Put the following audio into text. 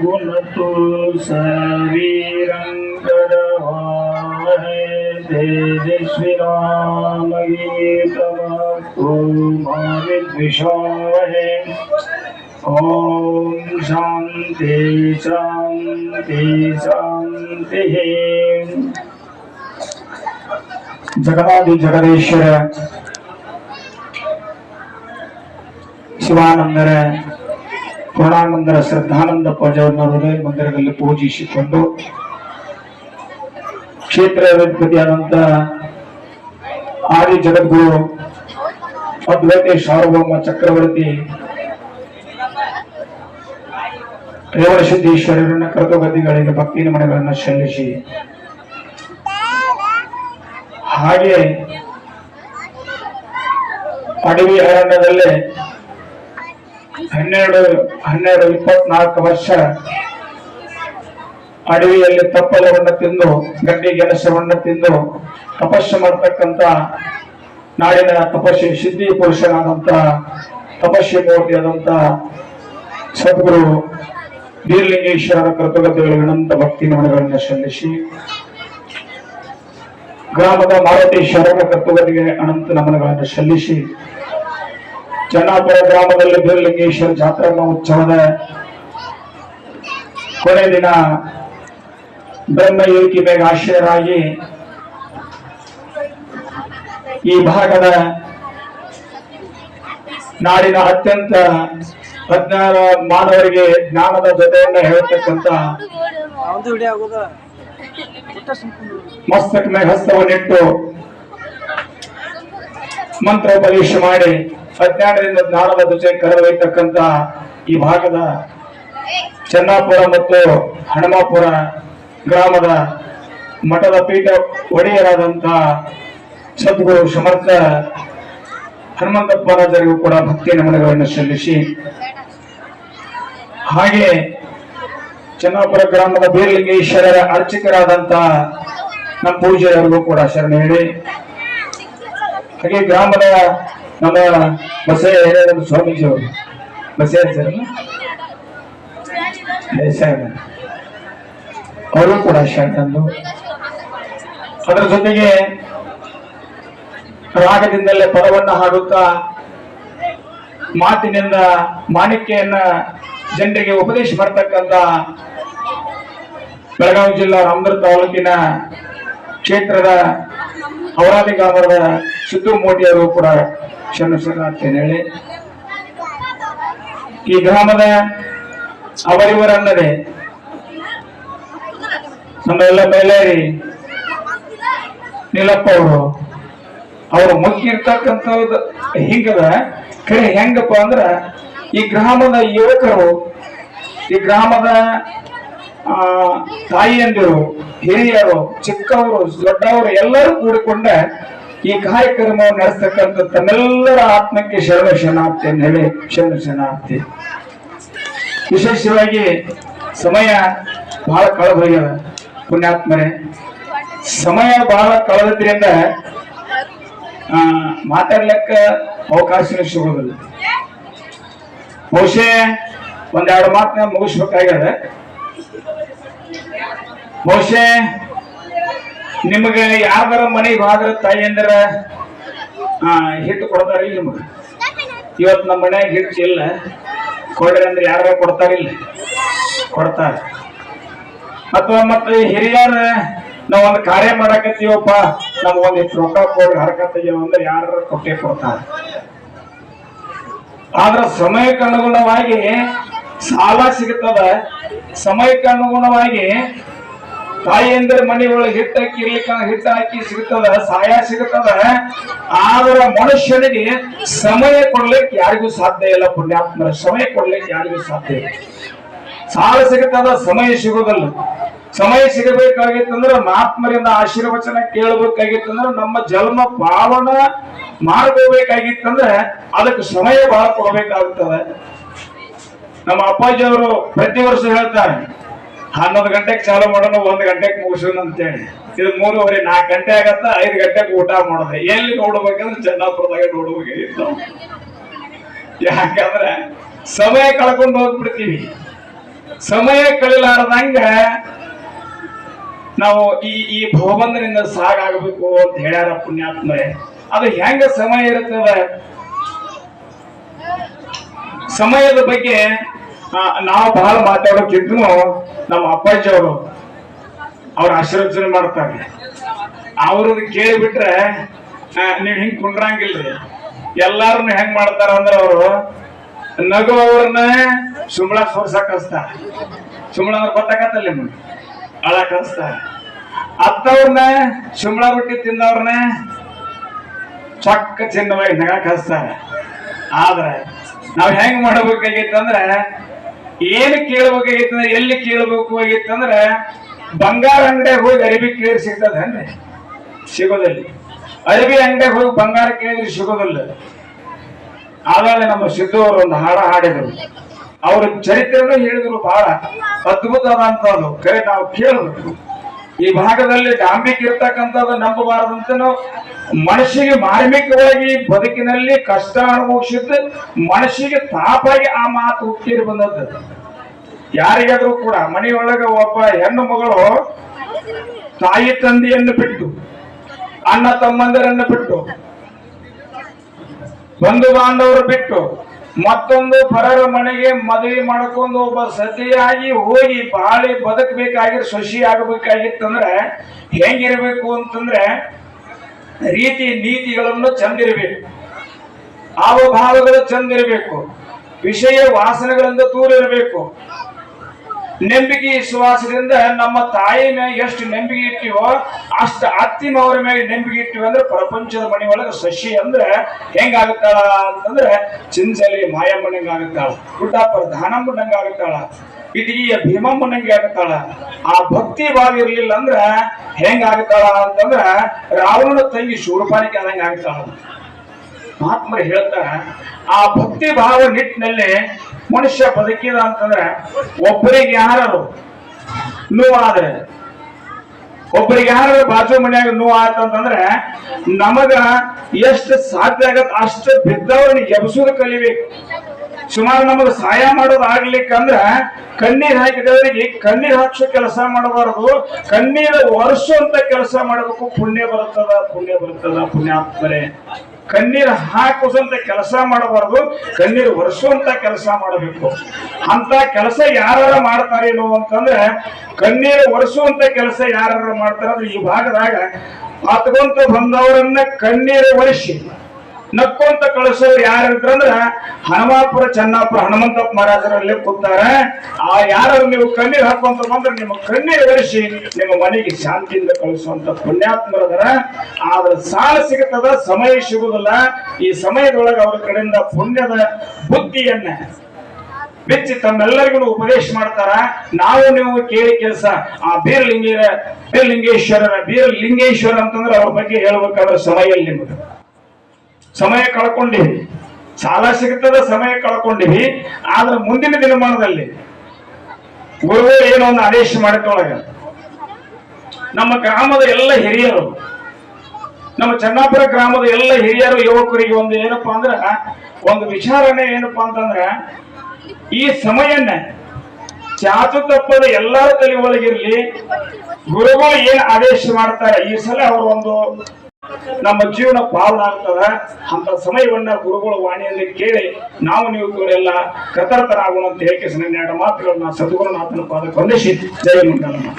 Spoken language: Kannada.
गुणतु सवीरङ्गरवाहे तेजस्विरामगीतमस्तु माविद्विषावहे जगदादि जगदेश्वर शिवानंदर ಪೂರ್ಣಾನಂದರ ಶ್ರದ್ಧಾನಂದ ಪೂಜವನ್ನು ಹೃದಯ ಮಂದಿರದಲ್ಲಿ ಪೂಜಿಸಿಕೊಂಡು ಕ್ಷೇತ್ರ ಅಧಿಪತಿಯಾದಂತ ಆದಿ ಜಗದ್ಗುರು ಅದ್ವೈತ ಸಾರ್ವಭೌಮ ಚಕ್ರವರ್ತಿ ರೇವಣ ಸಿದ್ದೇಶ್ವರರನ್ನ ಕರ್ತಗತಿಗಳಿಗೆ ಭಕ್ತಿ ನಮನಗಳನ್ನು ಸಲ್ಲಿಸಿ ಹಾಗೆ ಅಡವಿ ಅರಣ್ಯದಲ್ಲಿ ಹನ್ನೆರಡು ಹನ್ನೆರಡು ಇಪ್ಪತ್ನಾಲ್ಕು ವರ್ಷ ಅಡವಿಯಲ್ಲಿ ತಪ್ಪಲವನ್ನು ತಿಂದು, ಗಡ್ಡಿ ಗೆಣಸವನ್ನು ತಿಂದು, ತಪಸ್ಸು ಮಾಡ್ತಕ್ಕಂತ ನಾಡಿನ ತಪಸ್ವಿ ಸಿದ್ಧಿ ಪುರುಷನಾದಂತ ತಪಸ್ವಿ ಮೂರ್ತಿಯಾದಂತ ಸದ್ಗುರು ಬೀರ್ಲಿಂಗೇಶ್ವರ ಕೃತಜ್ಞತೆಗಳಿಗೆ ಅನಂತ ಭಕ್ತಿ ನಮನಗಳನ್ನು ಸಲ್ಲಿಸಿ, ಗ್ರಾಮದ ಮಾರುತೇಶ್ವರರ ಕರ್ತುಗಳಿಗೆ ಅನಂತ ನಮನಗಳನ್ನು ಸಲ್ಲಿಸಿ ಚೆನ್ನಾಪುರ ಗ್ರಾಮದಲ್ಲಿ ಬೀರಲಿಂಗೇಶ್ವರ ಜಾತ್ರಾ ಮಹೋತ್ಸವದ ಕೊನೆ ದಿನ ಬ್ರಹ್ಮ ಯೋಗಿ ಬೇಗ ಆಶ್ರಯರಾಗಿ ಈ ಭಾಗದ ನಾಡಿನ ಅತ್ಯಂತ ಅಜ್ಞಾನ ಮಾನವರಿಗೆ ಜ್ಞಾನದ ಜೊತೆಯನ್ನ ಹೇಳತಕ್ಕಂತ ಮಸ್ತಕ ಮೇಲೆ ಹಸ್ತವನ್ನಿಟ್ಟು ಮಂತ್ರೋಪದೇಶ ಮಾಡಿ ಅಜ್ಞಾನದಿಂದ ಜ್ಞಾನದ ಜೊತೆ ಕರೆದೊಯ್ತಕ್ಕಂತ ಈ ಭಾಗದ ಚನ್ನಾಪುರ ಮತ್ತು ಹಣಮಾಪುರ ಗ್ರಾಮದ ಮಠದ ಪೀಠ ಒಡೆಯರಾದಂತ ಸದ್ಗುರು ಸಮರ್ಥ ಹನುಮಂತಪ್ಪರಾಜರಿಗೂ ಕೂಡ ಭಕ್ತಿ ನಮನಗಳನ್ನು ಸಲ್ಲಿಸಿ. ಹಾಗೆ ಚನ್ನಾಪುರ ಗ್ರಾಮದ ಬೀರಲಿಂಗೇಶ್ವರರ ಅರ್ಚಕರಾದಂತ ನಮ್ಮ ಪೂಜೆಯವರಿಗೂ ಕೂಡ ಶರಣ ಹೇಳಿ. ಹಾಗೆ ಗ್ರಾಮದ ನಮ್ಮ ಬಸವೇ ಸ್ವಾಮೀಜಿ ಅವರು. ಬಸೇ ಸರ್ ಅವರು ಕೂಡ ಶಾಂತಂದು ಅದರ ಜೊತೆಗೆ ರಾಗದಿಂದಲೇ ಪದವನ್ನ ಹಾಡುತ್ತಾ ಮಾತಿನಿಂದ ಮಾಣಿಕೆಯನ್ನ ಜನರಿಗೆ ಉಪದೇಶ ಮಾಡ್ತಕ್ಕಂತ ಬೆಳಗಾವಿ ಜಿಲ್ಲಾ ರಾಮದುರ್ಗ ತಾಲೂಕಿನ ಕ್ಷೇತ್ರದ ಅವರಾದಿ ಗ್ರಾಮದ ಸಿದ್ದು ಮೋಟಿಯವರು ಕೂಡ ಶರಣ ಶರಣಾರ್ಥಿಯನ್ನು ಹೇಳಿ. ಈ ಗ್ರಾಮದ ಅವರಿವರಲ್ಲದೆ ನಮ್ಮ ಎಲ್ಲ ಮೇಲೇರಿ ನೀಲಪ್ಪ ಅವರು ಅವರು ಮುಖ್ಯಿರ್ತಕ್ಕಂಥದ್ದು ಹಿಂಗದ, ಕರೆ ಹೆಂಗಪ್ಪ ಅಂದ್ರ ಈ ಗ್ರಾಮದ ಯುವಕರು, ಈ ಗ್ರಾಮದ ತಾಯಿಯಂದಿರು, ಹಿರಿಯರು, ಚಿಕ್ಕವರು, ದೊಡ್ಡವರು ಎಲ್ಲರೂ ಕೂಡಿಕೊಂಡ ಈ ಕಾರ್ಯಕ್ರಮವನ್ನು ನಡೆಸ್ತಕ್ಕಂಥ ತಮ್ಮೆಲ್ಲರ ಆತ್ಮಕ್ಕೆ ಶರಣ ಶರಣಾರ್ಥಿ ಅಂತ ಶರಣ ವಿಶೇಷವಾಗಿ ಸಮಯ ಬಹಳ ಕಳೆದೋಗ್ಯದ ಪುಣ್ಯಾತ್ಮನೆ ಸಮಯ ಬಹಳ ಕಳೆದ್ರಿಂದ ಮಾತಾಡ್ಲಿಕ್ಕ ಅವಕಾಶ ಸಿಗೋದಿಲ್ಲ. ಬಹುಶಃ ಒಂದೆರಡು ಮಾತನ್ನ ಮುಗಿಸ್ಬೇಕಾಗ್ಯದ. ಬಹುಶಃ ನಿಮಗೆ ಯಾರ್ದಾರ ಮನೆಗೆ ಹೋದ್ರ ತಾಯಿ ಅಂದ್ರ? ಹಿಟ್ಟು ಕೊಡ್ತಾರ ಇಲ್ಲ ನಿಮಗೆ. ಇವತ್ತು ನಮ್ಮ ಮನ್ಯಾಗ ಹಿಟ್ಟು ಇಲ್ಲ. ಕೊಡ್ರಿ ಅಂದ್ರೆ ಯಾರ ಕೊಡ್ತಾರಿಲ್ಲ ಕೊಡ್ತಾರ. ಅಥವಾ ಮತ್ತೆ ಹಿರಿಯರ ನಾವ್ ಒಂದು ಕಾರ್ಯ ಮಾಡಕತ್ತೀವಪ್ಪ. ನಮ್ಗೆ ಒಂದಿಷ್ಟು ರೊಕ್ಕ ಕೊಡ್ರಿ ಹರಕತ್ತೀವ ಅಂದ್ರೆ ಯಾರ ಕೊಟ್ಟೆ ಕೊಡ್ತಾರ. ಆದ್ರ ಸಮಯಕ್ಕೆ ಅನುಗುಣವಾಗಿ ಸಾಲ ಸಿಗುತ್ತದ ಸಮಯಕ್ಕೆ ಅನುಗುಣವಾಗಿ ತಾಯಿಯಂದ್ರ ಮನೆ ಒಳಗೆ ಹಿಟ್ಟು ಹಾಕಿ ಇರ್ಲಿಕ್ಕ ಹಿಟ್ಟಾಕಿ ಸಿಗುತ್ತದ? ಸಹಾಯ ಸಿಗುತ್ತದ? ಆದ್ರ ಮನುಷ್ಯನಿಗೆ ಸಮಯ ಕೊಡ್ಲಿಕ್ಕೆ ಯಾರಿಗೂ ಸಾಧ್ಯ ಇಲ್ಲ. ಪುಣ್ಯಾತ್ಮರ ಸಮಯ ಕೊಡ್ಲಿಕ್ಕೆ ಯಾರಿಗೂ ಸಾಧ್ಯ ಇಲ್ಲ. ಸಾಲ ಸಿಗುತ್ತದ? ಸಮಯ ಸಿಗೋದಲ್ಲ ಸಮಯ ಸಿಗಬೇಕಾಗಿತ್ತಂದ್ರ ಮಹಾತ್ಮರಿಂದ ಆಶೀರ್ವಚನ ಕೇಳಬೇಕಾಗಿತ್ತಂದ್ರ ನಮ್ಮ ಜನ್ಮ ಪಾವನ ಮಾಡ್ಕೋಬೇಕಾಗಿತ್ತಂದ್ರ ಅದಕ್ಕೆ ಸಮಯ ಬಹಳ ಕೊಡಬೇಕಾಗುತ್ತದೆ ನಮ್ಮ ಅಪ್ಪಾಜಿ ಅವರು ಪ್ರತಿ ವರ್ಷ ಹೇಳ್ತಾರೆ ಹನ್ನೊಂದು ಗಂಟೆಗೆ ಚಾಲು ಮಾಡೋಣ, ಒಂದು ಗಂಟೆಗೆ ಮುಗಿಸೋಣ ಅಂತೇಳಿ. ಇದು ಮೂರುವರೆ, ನಾಲ್ಕು ಗಂಟೆ ಆಗತ್ತ, ಐದು ಗಂಟೆಗೆ ಊಟ ಮಾಡೋದು. ಎಲ್ಲಿ ನೋಡ್ಬೇಕಂದ್ರೆ ಚೆನ್ನಾಪುರದಾಗ ನೋಡ್ಬೇಕಿತ್ತು. ಯಾಕಂದ್ರೆ ಸಮಯ ಕಳ್ಕೊಂಡು ಹೋಗ್ಬಿಡ್ತೀವಿ. ಸಮಯ ಕಳಿಲಾರ್ದಂಗ ನಾವು ಈ ಈ ಭವಬಂಧನಿಂದ ಸಾಗಾಗಬೇಕು ಅಂತ ಹೇಳ್ಯಾರ ಪುಣ್ಯಾತ್ಮರೆ. ಅದು ಹೆಂಗ ಸಮಯ ಇರ್ತದ? ಸಮಯದ ಬಗ್ಗೆ ನಾವು ಬಹಳ ಮಾತಾಡೋಕ್ಕಿದ್ರು ನಮ್ಮ ಅಪ್ಪಾಜಿ ಅವರು ಅವ್ರ ಆಶೀರ್ವಚನೆ ಮಾಡ್ತಾರೆ. ಅವ್ರದ್ದು ಕೇಳಿಬಿಟ್ರೆ ನೀವು ಹಿಂಗ್ ಕುಂಡ್ರಂಗಿಲ್ರಿ. ಎಲ್ಲಾರನ್ನ ಹೆಂಗ್ ಮಾಡ್ತಾರ ಅಂದ್ರ ಅವರು ನಗುವವ್ರನ್ನ ಸುಂಬಳ ಸೋರ್ಸಕ್ ಹಚ್ತಾರ ಸುಂಬಳ ಅಂದ್ರೆ ಗೊತ್ತಾಗತ್ತಲ್ಲ ನಿಮ್ಗೆ? ಅಳಕ್ ಹಚ್ತಾರ ಅತ್ತವ್ರನ್ನ ಸುಂಬಳ ಬಿಟ್ಟಿ ತಿಂದವ್ರನ್ನ ಚಕ್ಕ ಚಿನ್ನವಾಗಿ ನಗಕ್ ಹಸ್ತಾರ ಆದ್ರೆ ನಾವ್ ಹೆಂಗ್ ಮಾಡಬೇಕಾಗಿತ್ತಂದ್ರ ಏನು ಕೇಳಬೇಕಾಗಿತ್ತಂದ್ರೆ ಎಲ್ಲಿ ಕೇಳ್ಬೇಕು ಆಗಿತ್ತಂದ್ರೆ ಬಂಗಾರ ಅಂಗಡಿಯಾಗ ಹೋಗಿ ಅರಿವಿ ಕೇಳಿ ಸಿಗ್ತದನ್ರಿ ಸಿಗೋದಲ್ಲಿ. ಅರಿವಿ ಅಂಗಡಿಯಾಗ ಹೋಗಿ ಬಂಗಾರ ಕೇಳಿದ್ರೆ ಸಿಗೋದಿಲ್ಲ. ಆಮೇಲೆ ನಮ್ಮ ಸಿದ್ದು ಅವರು ಒಂದು ಹಾಡ ಹಾಡಿದರು. ಅವ್ರ ಚರಿತ್ರೆ ಹೇಳಿದ್ರು ಬಹಳ ಅದ್ಭುತವಾದಂತದ್ದು ಕರೆ, ನಾವು ಕೇಳಬೇಕು. ಈ ಭಾಗದಲ್ಲಿ ಡಾಂಬಿಕ್ ಇರ್ತಕ್ಕಂಥದ್ದು ನಂಬಬಾರದಂತ ನಾವು ಮನಸ್ಸಿಗೆ ಮಾರ್ಮಿಕವಾಗಿ ಬದುಕಿನಲ್ಲಿ ಕಷ್ಟ ಅನುಭವಿಸಿದ್ದು ಮನಸ್ಸಿಗೆ ತಾಪಾಗಿ ಆ ಮಾತು ಹುಟ್ಟಿರಿ ಬಂದದ್ದು. ಯಾರಿಗಾದ್ರೂ ಕೂಡ ಮನೆಯೊಳಗ ಒಬ್ಬ ಹೆಣ್ಣು ಮಗಳು ತಾಯಿ ತಂದೆಯನ್ನು ಬಿಟ್ಟು ಅಣ್ಣ ತಮ್ಮಂದಿರನ್ನು ಬಿಟ್ಟು ಬಂಧು ಬಾಂಧವರು ಬಿಟ್ಟು ಮತ್ತೊಂದು ಪರರ ಮನೆಗೆ ಮದುವೆ ಮಾಡ್ಕೊಂಡು ಒಬ್ಬ ಸತಿಯಾಗಿ ಹೋಗಿ ಬಾಳಿ ಬದುಕಬೇಕಾಗಿರ್, ಸೊಸಿ ಆಗಬೇಕಾಗಿತ್ತಂದ್ರೆ ಹೆಂಗಿರ್ಬೇಕು ಅಂತಂದ್ರೆ ರೀತಿ ನೀತಿಗಳನ್ನು ಚಂದಿರಬೇಕು. ಹಾವಭಾವಗಳು ಚಂದಿರಬೇಕು. ವಿಷಯ ವಾಸನೆಗಳಿಂದ ದೂರ ಇರಬೇಕು. ನಂಬಿಕೆ ವಿಶ್ವಾಸದಿಂದ ನಮ್ಮ ತಾಯಿ ಮ್ಯಾಗ ಎಷ್ಟು ನಂಬಿಕೆ ಇಟ್ಟಿವೋ ಅಷ್ಟು ಅತ್ತಿ ಅವ್ರ ಮ್ಯಾಗ ನಂಬಿಕೆ ಇಟ್ಟಿವಿ ಅಂದ್ರೆ ಪ್ರಪಂಚದ ಮನೆ ಒಳಗೆ ಶಶಿ ಅಂದ್ರೆ ಹೆಂಗಾಗುತ್ತಾಳ ಅಂತಂದ್ರೆ ಚಿಂಚಲಿ ಮಾಯಮ್ಮನಂಗ ಆಗುತ್ತಾಳ ಗುಡ್ಡಾಪುರ ದಾನಮ್ಮನಂಗ ಆಗುತ್ತಾಳ ಇದೀಯ ಭೀಮಮ್ಮನಂಗೆ ಆಗುತ್ತಾಳ ಆ ಭಕ್ತಿ ಭಾವ ಇರ್ಲಿಲ್ಲ ಅಂದ್ರೆ ಹೆಂಗಾಗುತ್ತಾಳ ಅಂತಂದ್ರ ರಾವಣನ ತಂಗಿ ಶೂರ್ಪಾನಿಕೆ ಆದಂಗ ಆಗುತ್ತಾಳ. ಮಹಾತ್ಮರು ಹೇಳ್ತಾರ, ಆ ಭಕ್ತಿ ಭಾವ ನಿಟ್ಟಿನಲ್ಲಿ ಮನುಷ್ಯ ಬದುಕಿದ ಅಂತಂದ್ರೆ ಒಬ್ಬರಿಗೆ ಯಾರು ನೋವಾದ್ರೆ ಒಬ್ಬರಿಗೆ ಯಾರು ಬಾಜು ಮನೆಯಾಗ ನೋವು ಅಂತಂದ್ರೆ ನಮಗ ಎಷ್ಟು ಸಾಧ್ಯ ಆಗತ್ತೆ ಅಷ್ಟು ಬಿದ್ದವ್ರನ್ನ ಎಬ್ಸೋದು ಕಲಿಬೇಕು. ಸುಮಾರು ನಮಗೆ ಸಹಾಯ ಮಾಡೋದು ಆಗ್ಲಿಕ್ಕಂದ್ರ ಕಣ್ಣೀರ್ ಹಾಕಿದವರಿಗೆ ಕಣ್ಣೀರ್ ಹಾಕ್ಸೋ ಕೆಲಸ ಮಾಡಬಾರದು. ಕಣ್ಣೀರು ಒರೆಸುವಂತ ಕೆಲಸ ಮಾಡಬೇಕು. ಪುಣ್ಯ ಬರುತ್ತದ ಪುಣ್ಯ ಬರುತ್ತದ, ಪುಣ್ಯಾತ್ಮರೇ. ಕಣ್ಣೀರು ಹಾಕುವಂತ ಕೆಲಸ ಮಾಡಬಾರದು, ಕಣ್ಣೀರು ಒರೆಸುವಂತ ಕೆಲಸ ಮಾಡಬೇಕು. ಅಂತ ಕೆಲಸ ಯಾರು ಮಾಡ್ತಾರೇನೋ ಅಂತಂದ್ರೆ, ಕಣ್ಣೀರು ಒರೆಸುವಂತ ಕೆಲಸ ಯಾರು ಮಾಡ್ತಾರೆ ಅಂದ್ರೆ ಈ ಭಾಗದಾಗ ಹತ್ಕೊಂತ ಬಂದವರನ್ನ ಕಣ್ಣೀರು ಒರೆಸಿ. ನಕ್ಕೊಂತ ಕಳಿಸೋರು ಯಾರು ಅಂದ್ರ ಹನುಮಾಪುರ ಚೆನ್ನಾಪುರ ಹನುಮಂತಪ್ಪ ಮಹಾರಾಜರಲ್ಲಿ ಕೂತಾರ. ಆ ಯಾರು ನೀವು ಕಣ್ಣೀರ್ ಹಾಕೊಂತ ಬಂದ್ರೆ ನಿಮ್ಮ ಕಣ್ಣೀರ್ ಒರೆಸಿ ನಿಮ್ಮ ಮನೆಗೆ ಶಾಂತಿಯಿಂದ ಕಳಿಸುವಂತ ಪುಣ್ಯಾತ್ಮರದರ. ಆದ್ರೆ ಸಾಲ ಸಿಗುತ್ತದ, ಸಮಯ ಸಿಗುದಿಲ್ಲ ಈ ಸಮಯದೊಳಗೆ ಅವ್ರ ಕಡೆಯಿಂದ ಪುಣ್ಯದ ಬುದ್ಧಿಯನ್ನ ಬಿಚ್ಚಿ ತಮ್ಮೆಲ್ಲರಿಗೂ ಉಪದೇಶ ಮಾಡ್ತಾರ. ನಾವು ನೀವು ಕೇಳಿ ಕೆಲಸ, ಆ ಬೀರಲಿಂಗೇರ, ಬೀರಲಿಂಗೇಶ್ವರರ, ಬೀರಲಿಂಗೇಶ್ವರ ಅಂತಂದ್ರೆ ಅವ್ರ ಬಗ್ಗೆ ಹೇಳ್ಬೇಕಾದ್ರೆ ಸಮಯ ನಿಮಗೆ. ಸಮಯ ಕಳ್ಕೊಂಡಿವಿ ಸಾಲ ಸಿಗ್ತದ ಸಮಯ ಕಳ್ಕೊಂಡಿವಿ. ಆದ್ರೆ ಮುಂದಿನ ದಿನಮಾನದಲ್ಲಿ ಗುರುಗಳು ಏನೋ ಒಂದು ಆದೇಶ ಮಾಡಿಕೊಳ್ಳ ನಮ್ಮ ಗ್ರಾಮದ ಎಲ್ಲ ಹಿರಿಯರು, ನಮ್ಮ ಚನ್ನಾಪುರ ಗ್ರಾಮದ ಎಲ್ಲ ಹಿರಿಯರು, ಯುವಕರಿಗೆ ಒಂದು ಏನಪ್ಪಾ ಅಂದ್ರ, ಒಂದು ವಿಚಾರಣೆ ಏನಪ್ಪಾ ಅಂತಂದ್ರ, ಈ ಸಮಯನ್ನ ಚಾಚು ತಪ್ಪದ ಎಲ್ಲರ ತಲೆ ಒಳಗಿರ್ಲಿ, ಗುರುಗಳು ಏನ್ ಆದೇಶ ಮಾಡ್ತಾರೆ, ಈ ಸಲ ಅವರು ಒಂದು ನಮ್ಮ ಜೀವನ ಪಾವನಾಗ್ತದ ಅಂತ ಸಮಯವನ್ನ ಗುರುಗಳ ವಾಣಿಯಲ್ಲಿ ಕೇಳಿ ನಾವು ನೀವು ಇವರೆಲ್ಲ ಕತರ್ತರಾಗುವಂತ ಅಂತ ನನ್ನ ಎರಡು ಮಾತುಗಳನ್ನ ಸದ್ಗುರುನಾಥನ ಪಾದಕ್ಕೆ ಹೊಂದಿಸಿ, ಜಯ ಮಂಗಲಮ್ಮ